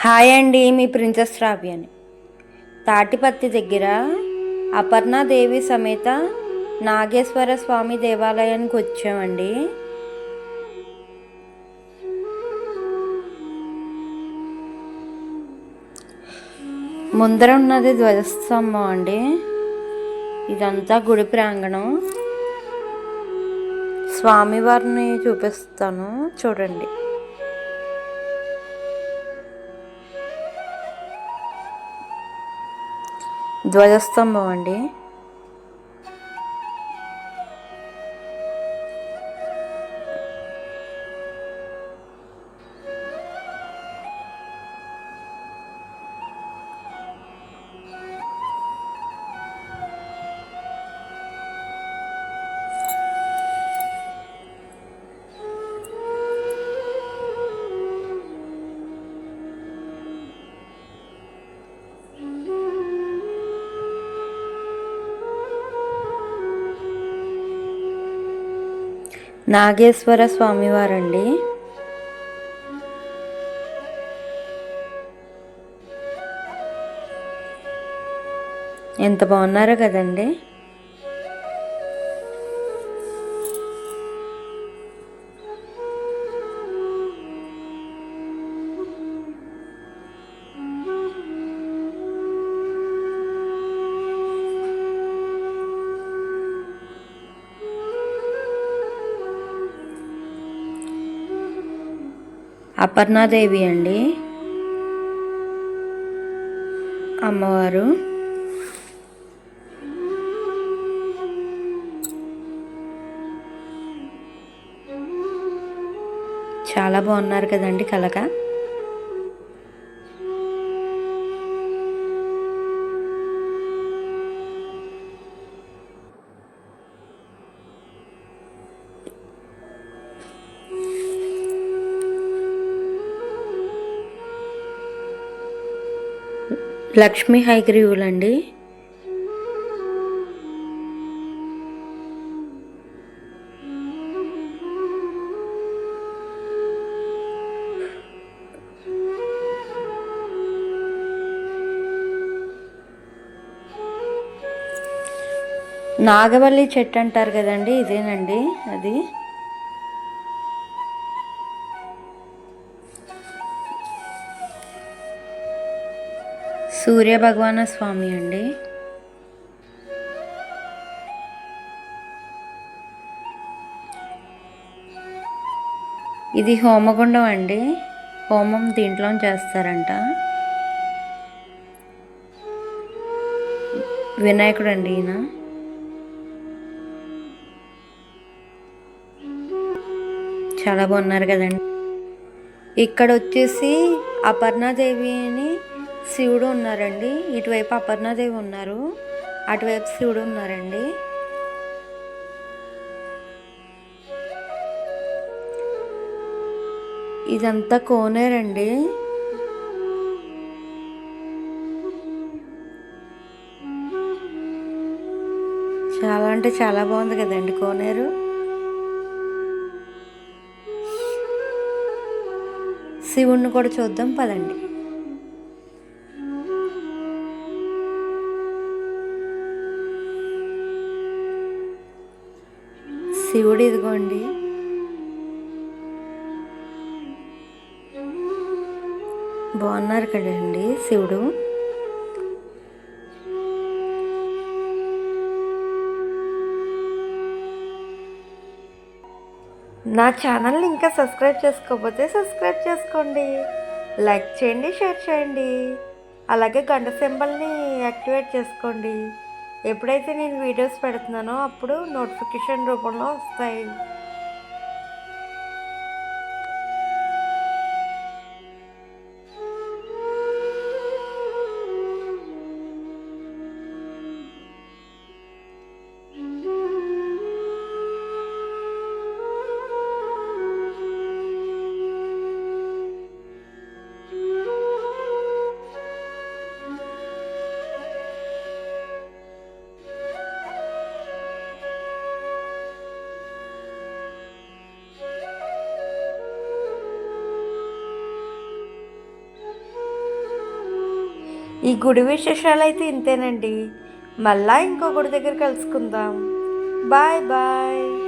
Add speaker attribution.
Speaker 1: Hi అండి మీ princess రావ్యని Tatipatti దగ్గర అపర్ణాదేవి సమేత నాగేశ్వర స్వామి దేవాలయానికి వచ్చామండి. ముందర ఉన్నది ధ్వజస్తంభం అండి. ఇదంతా గుడి ప్రాంగణం. స్వామివారిని చూపిస్తాను చూడండి. ధ్వజస్తంభం అండి. నాగేశ్వర స్వామివారండి. ఎంత బాగున్నారో కదండి. అపర్ణాదేవి అండి. అమ్మవారు. చాలా బాగున్నారు కదండి కలక. లక్ష్మీ హైగ్రీవులండి నాగవల్లి చెట్టు అంటారు కదండి ఇదేనండి అది? సూర్య భగవాన స్వామి అండి. ఇది హోమగుండం అండి. హోమం దీంట్లో చేస్తారంట. వినాయకుడు అండి ఈయన. చాలా బాగున్నారు కదండి. ఇక్కడ వచ్చేసి అపర్ణాదేవి అని శివుడు ఉన్నారండి. ఇటువైపు అపర్ణదేవి ఉన్నారు. అటువైపు శివుడు ఉన్నారండి. ఇదంతా కోనేరండి. చాలా అంటే చాలా బాగుంది కదండి కోనేరు. శివుణ్ణి కూడా చూద్దాం పదండి. శివుడు ఇదిగోండి. బాగున్నారు కదండి శివుడు. నా ఛానల్ని ఇంకా సబ్స్క్రైబ్ చేసుకోకపోతే సబ్స్క్రైబ్ చేసుకోండి. లైక్ చేయండి షేర్ చేయండి. అలాగే గంట సింబల్ని యాక్టివేట్ చేసుకోండి. ఎప్పుడైతే నేను వీడియోస్ పెడుతున్నానో అప్పుడు నోటిఫికేషన్ రూపంలో వస్తాయి. ఈ గుడి విశేషాలు అయితే ఇంతేనండి. మళ్ళా ఇంకో గుడి దగ్గర కలుసుకుందాం. Bye bye.